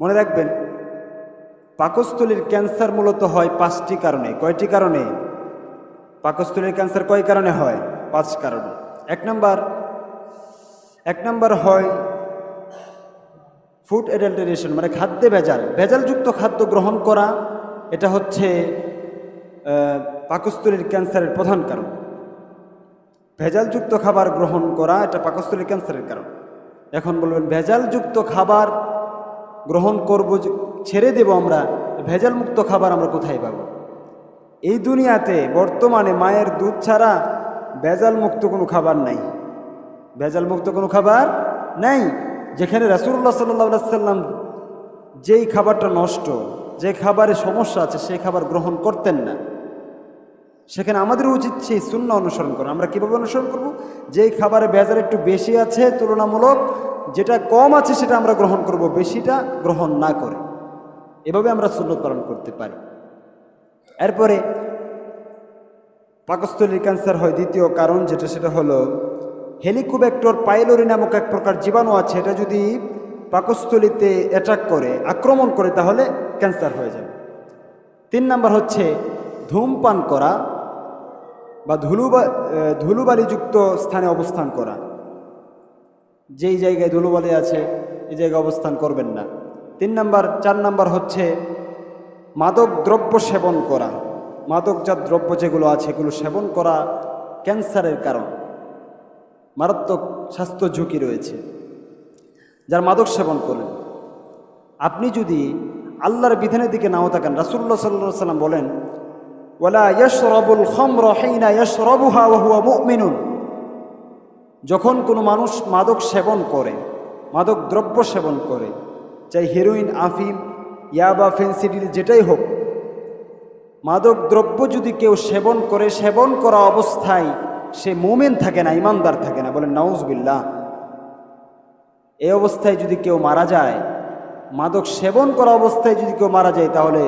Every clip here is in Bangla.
মনে রাখবেন, পাকস্থলীর ক্যান্সার মূলত হয় পাঁচটি কারণে। কয়টি কারণে? পাকস্থলীর ক্যান্সার কয় কারণে হয়? পাঁচ কারণে। এক নাম্বার এক নাম্বার হয় ফুড অ্যাডাল্টারেশন মানে খাদ্যে ভেজাল। ভেজালযুক্ত খাদ্য গ্রহণ করা, এটা হচ্ছে পাকস্থলীর ক্যান্সারের প্রধান কারণ। ভেজালযুক্ত খাবার গ্রহণ করা, এটা পাকস্থলীর ক্যান্সারের কারণ। এখন বলবেন, ভেজালযুক্ত খাবার গ্রহণ করব ছেড়ে দেব আমরা ভেজাল মুক্ত খাবার আমরা কোথায় পাব? এই দুনিয়াতে বর্তমানে মায়ের দুধ ছাড়া ভেজাল মুক্ত কোনো খাবার নাই। ভেজাল মুক্ত কোনো খাবার নাই। যেখানে রাসুল্লাহ সাল্লাহ সাল্লাম যেই খাবারটা নষ্ট, যে খাবারে সমস্যা আছে সেই খাবার গ্রহণ করতেন না। সেখানে আমাদের উচিত সেই শূন্য অনুসরণ করা। আমরা কীভাবে অনুসরণ করব? যেই খাবারে ভেজাল একটু বেশি আছে, তুলনামূলক যেটা কম আছে সেটা আমরা গ্রহণ করব, বেশিটা গ্রহণ না করে। এভাবে আমরা সুন্নত পালন করতে পারি। এরপরে পাকস্থলীর ক্যান্সার হয় দ্বিতীয় কারণ যেটা, সেটা হলো হেলিকোব্যাক্টর পাইলোরি নামক এক প্রকার জীবাণু আছে, এটা যদি পাকস্থলীতে অ্যাটাক করে, আক্রমণ করে, তাহলে ক্যান্সার হয়ে যাবে। তিন নাম্বার হচ্ছে ধূমপান করা। বা ধুলুবা ধুলোবালিযুক্ত স্থানে অবস্থান করা। যেই জায়গায় ধুলোবালি আছে এই জায়গায় অবস্থান করবেন না। তিন নাম্বার, চার নাম্বার হচ্ছে মাদক দ্রব্য সেবন করা। মাদকজাত দ্রব্য যেগুলো আছে, এগুলো সেবন করা ক্যান্সারের কারণ। মারাত্মক স্বাস্থ্য ঝুঁকি রয়েছে। যার মাদক সেবন করেন, আপনি যদি আল্লাহর বিধানের দিকে নাও থাকেন রাসুল্লাহ সাল্লাহ সাল্লাম বলেন যখন কোনো মানুষ মাদক সেবন করে, মাদক দ্রব্য সেবন করে, চাই হেরোইন আফিম, ইয়াবা ফেন্সিডিল যেটাই হোক, মাদক দ্রব্য যদি কেউ সেবন করে, সেবন করা অবস্থায় সে মোমেন থাকে না, ইমানদার থাকে না, বলেন নাউজবিল্লাহ। এই অবস্থায় যদি কেউ মারা যায়, মাদক সেবন করা অবস্থায় যদি কেউ মারা যায়, তাহলে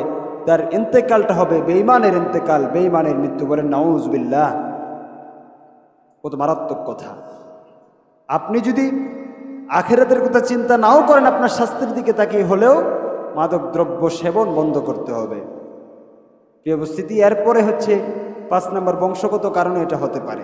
তার ইন্তেকালটা হবে বেইমানের ইন্তেকাল বেইমানের মৃত্যু বলেন নাউজবিল্লাহ। কত মারাত্মক কথা। আপনি যদি আখেরাতের কথা চিন্তা নাও করেন, আপনার স্বাস্থ্যের দিকে তাকিয়ে হলেও মাদক দ্রব্য সেবন বন্ধ করতে হবে। প্রিয় উপস্থিতি, এরপরে হচ্ছে পাঁচ নম্বর বংশগত কারণে এটা হতে পারে।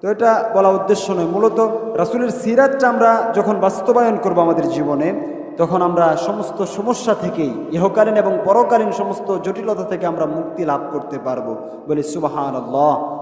তো এটা বলা উদ্দেশ্য নয়। মূলত রাসুলের সিরাতটা আমরা যখন বাস্তবায়ন করব আমাদের জীবনে তখন আমরা সমস্ত সমস্যা থেকেই ইহকালীন এবং পরকালীন সমস্ত জটিলতা থেকে আমরা মুক্তি লাভ করতে পারব। বলে সুবাহান আল্লাহ